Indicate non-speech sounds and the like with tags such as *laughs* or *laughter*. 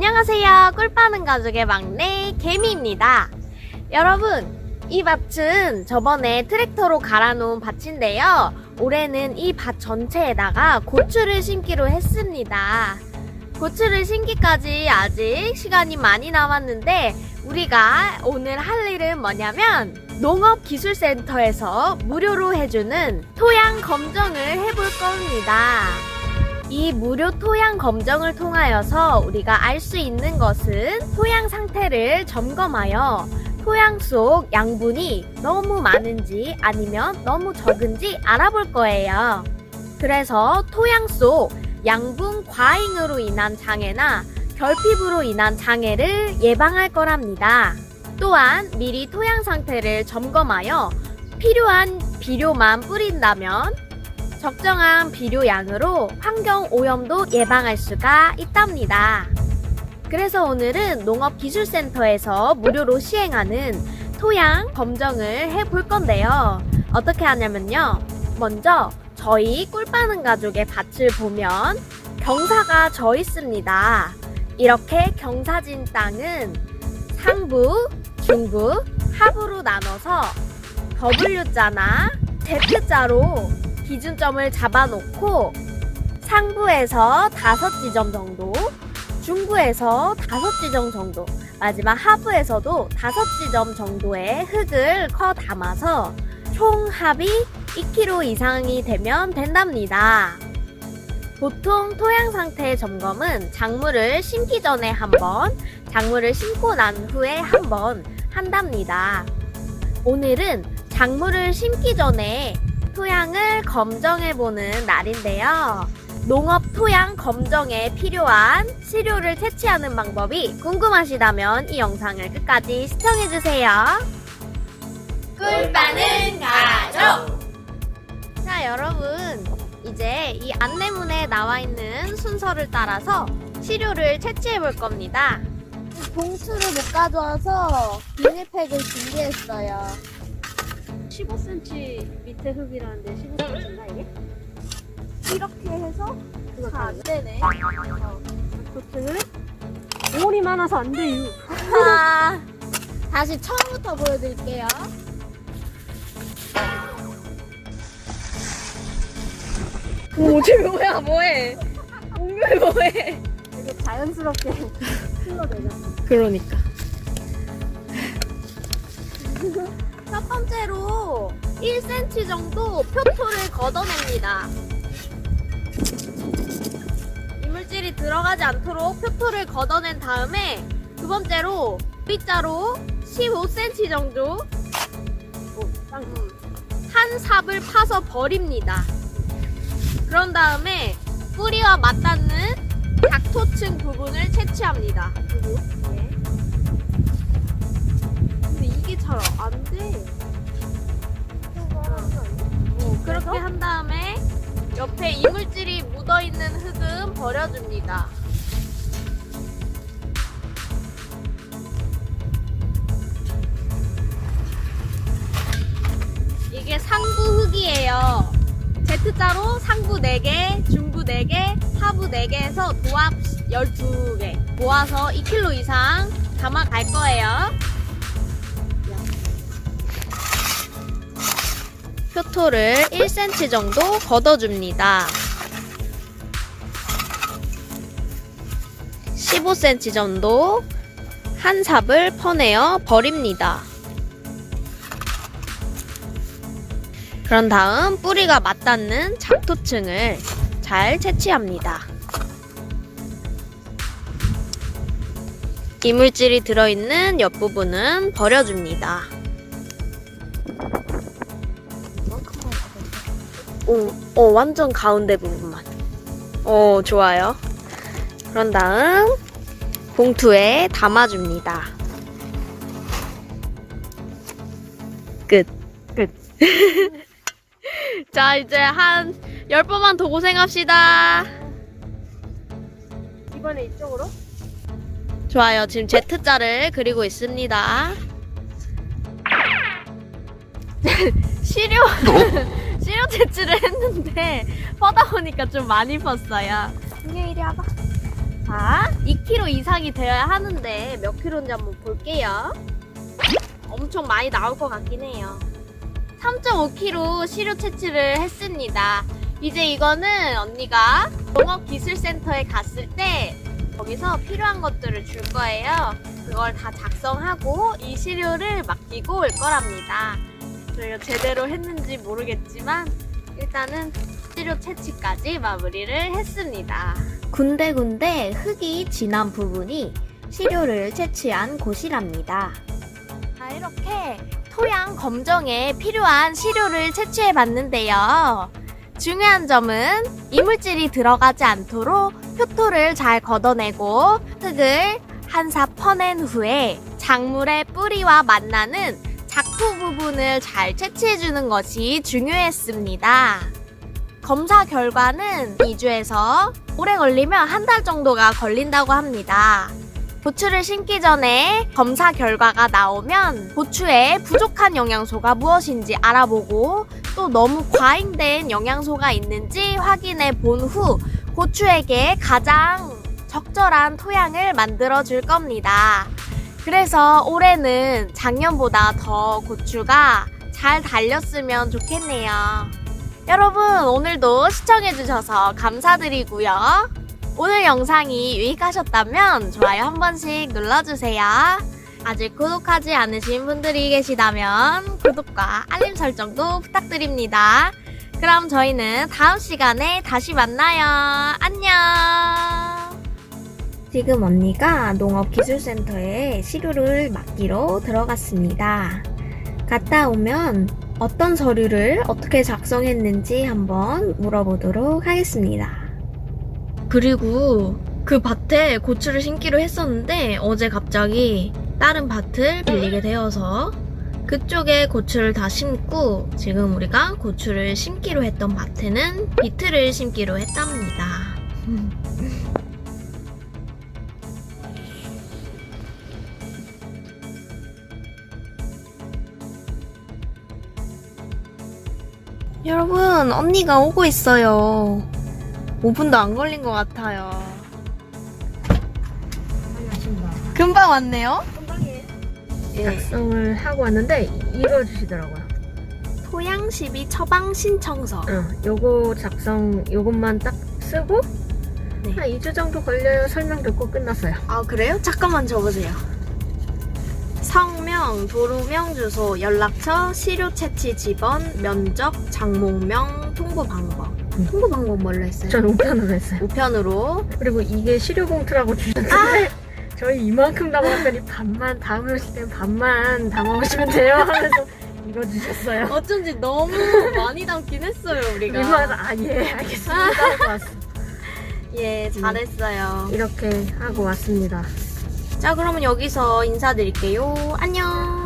안녕하세요. 꿀빠는 가족의 막내 개미입니다. 여러분, 이 밭은 저번에 트랙터로 갈아놓은 밭인데요. 올해는 이 밭 전체에다가 고추를 심기로 했습니다. 고추를 심기까지 아직 시간이 많이 남았는데 우리가 오늘 할 일은 뭐냐면 농업기술센터에서 무료로 해주는 토양 검정을 해볼 겁니다. 이 무료 토양 검정을 통하여서 우리가 알 수 있는 것은 토양 상태를 점검하여 토양 속 양분이 너무 많은지 아니면 너무 적은지 알아볼 거예요. 그래서 토양 속 양분 과잉으로 인한 장애나 결핍으로 인한 장애를 예방할 거랍니다. 또한 미리 토양 상태를 점검하여 필요한 비료만 뿌린다면 적정한 비료 양으로 환경 오염도 예방할 수가 있답니다. 그래서 오늘은 농업기술센터에서 무료로 시행하는 토양 검정을 해볼 건데요. 어떻게 하냐면요. 먼저 저희 꿀 빠는 가족의 밭을 보면 경사가 져 있습니다. 이렇게 경사진 땅은 상부, 중부, 하부로 나눠서 W자나 Z자로 기준점을 잡아놓고 상부에서 다섯 지점 정도, 중부에서 다섯 지점 정도, 마지막 하부에서도 다섯 지점 정도의 흙을 커 담아서 총 합이 2kg 이상이 되면 된답니다. 보통 토양 상태 점검은 작물을 심기 전에 한 번, 작물을 심고 난 후에 한 번 한답니다. 오늘은 작물을 심기 전에 토양을 검정해보는 날인데요. 농업 토양 검정에 필요한 시료를 채취하는 방법이 궁금하시다면 이 영상을 끝까지 시청해주세요. 꿀빠는 가족. 자, 여러분. 이제 이 안내문에 나와 있는 순서를 따라서 시료를 채취해 볼 겁니다. 봉투를 못 가져와서 비닐팩을 준비했어요. 15cm 밑에 흙이라는데 15cm인가 이게? 이렇게 해서 잘안 되네. 도트는 올이 많아서 안 돼요. 아, 다시 처음부터 보여드릴게요. 오, 쟤 뭐야, 뭐해? 옹글 뭐해? 되게 자연스럽게 흘러내렸어. 그러니까. 첫 번째로 1cm 정도 표토를 걷어냅니다. 이물질이 들어가지 않도록 표토를 걷어낸 다음에 두 번째로 V자로 15cm 정도 음, 한 삽을 파서 버립니다. 그런 다음에 뿌리와 맞닿는 각토층 부분을 채취합니다. 네. 근데 이게 잘 안 돼. 어, 그렇게 한 다음에 옆에 이물질이 묻어 있는 흙은 버려줍니다. 이게 상부 흙이에요. Z자로 상부 4개, 중부 4개, 하부 4개에서 도합 12개 모아서 2kg 이상 담아갈 거예요. 표토를 1cm 정도 걷어줍니다. 15cm 정도 한 삽을 퍼내어 버립니다. 그런 다음 뿌리가 맞닿는 작토층을 잘 채취합니다. 이물질이 들어있는 옆부분은 버려줍니다. 오, 어, 완전 가운데 부분만. 오, 좋아요. 그런 다음 봉투에 담아줍니다. 끝. 끝. *laughs* 자, 이제 한 10번만 더 고생합시다. 이번에 이쪽으로? 좋아요. 지금 Z자를 그리고 있습니다. *laughs* 시료, 시료 채취를 했는데, 퍼다 보니까 좀 많이 펐어요. 이게 이리 와봐. 자, 2kg 이상이 되어야 하는데 몇 킬로인지 한번 볼게요. 엄청 많이 나올 것 같긴 해요. 3.5kg 시료 채취를 했습니다. 이제 이거는 언니가 농업기술센터에 갔을 때 거기서 필요한 것들을 줄 거예요. 그걸 다 작성하고 이 시료를 맡기고 올 거랍니다. 저희가 제대로 했는지 모르겠지만 일단은 시료 채취까지 마무리를 했습니다. 군데군데 흙이 진한 부분이 시료를 채취한 곳이랍니다. 자, 이렇게 토양 검정에 필요한 시료를 채취해 봤는데요. 중요한 점은 이물질이 들어가지 않도록 표토를 잘 걷어내고 흙을 한사 퍼낸 후에 작물의 뿌리와 만나는 작토 부분을 잘 채취해 주는 것이 중요했습니다. 검사 결과는 2주에서 오래 걸리면 한 달 정도가 걸린다고 합니다. 고추를 심기 전에 검사 결과가 나오면 고추에 부족한 영양소가 무엇인지 알아보고 또 너무 과잉된 영양소가 있는지 확인해 본 후 고추에게 가장 적절한 토양을 만들어 줄 겁니다. 그래서 올해는 작년보다 더 고추가 잘 달렸으면 좋겠네요. 여러분, 오늘도 시청해주셔서 감사드리고요. 오늘 영상이 유익하셨다면 좋아요 한 번씩 눌러주세요. 아직 구독하지 않으신 분들이 계시다면 구독과 알림 설정도 부탁드립니다. 그럼 저희는 다음 시간에 다시 만나요. 안녕! 지금 언니가 농업기술센터에 시료를 맡기러 들어갔습니다. 갔다 오면 어떤 서류를 어떻게 작성했는지 한번 물어보도록 하겠습니다. 그리고 그 밭에 고추를 심기로 했었는데 어제 갑자기 다른 밭을 빌리게 되어서 그쪽에 고추를 다 심고 지금 우리가 고추를 심기로 했던 밭에는 비트를 심기로 했답니다. 여러분, 언니가 오고 있어요. 5분도 안 걸린 것 같아요. 금방 왔네요. 예. 작성을 하고 왔는데 읽어주시더라고요. 토양 시비 처방 신청서. 응, 요거 작성 요것만 딱 쓰고 네. 한 2주 정도 걸려요. 설명 듣고 끝났어요. 아 그래요? 잠깐만 적으세요. 성명, 도루명, 주소, 연락처, 시료 채취 지번, 면적, 장목명, 통보 방법. 음. 통보 방법 뭘로 했어요? 전 우편으로 했어요. 우편으로. 그리고 이게 시료 봉투라고 주셨는데 *laughs* 저희 이만큼 담았더니 반만 오실 때는 반만 담아오시면 돼요 하면서 읽어주셨어요. 어쩐지 너무 많이 담긴 했어요 우리가. 이마에서 아예 알겠습니다 하고 왔어. *laughs* 예, 잘했어요. 이렇게 하고 왔습니다. 자, 그러면 여기서 인사드릴게요. 안녕.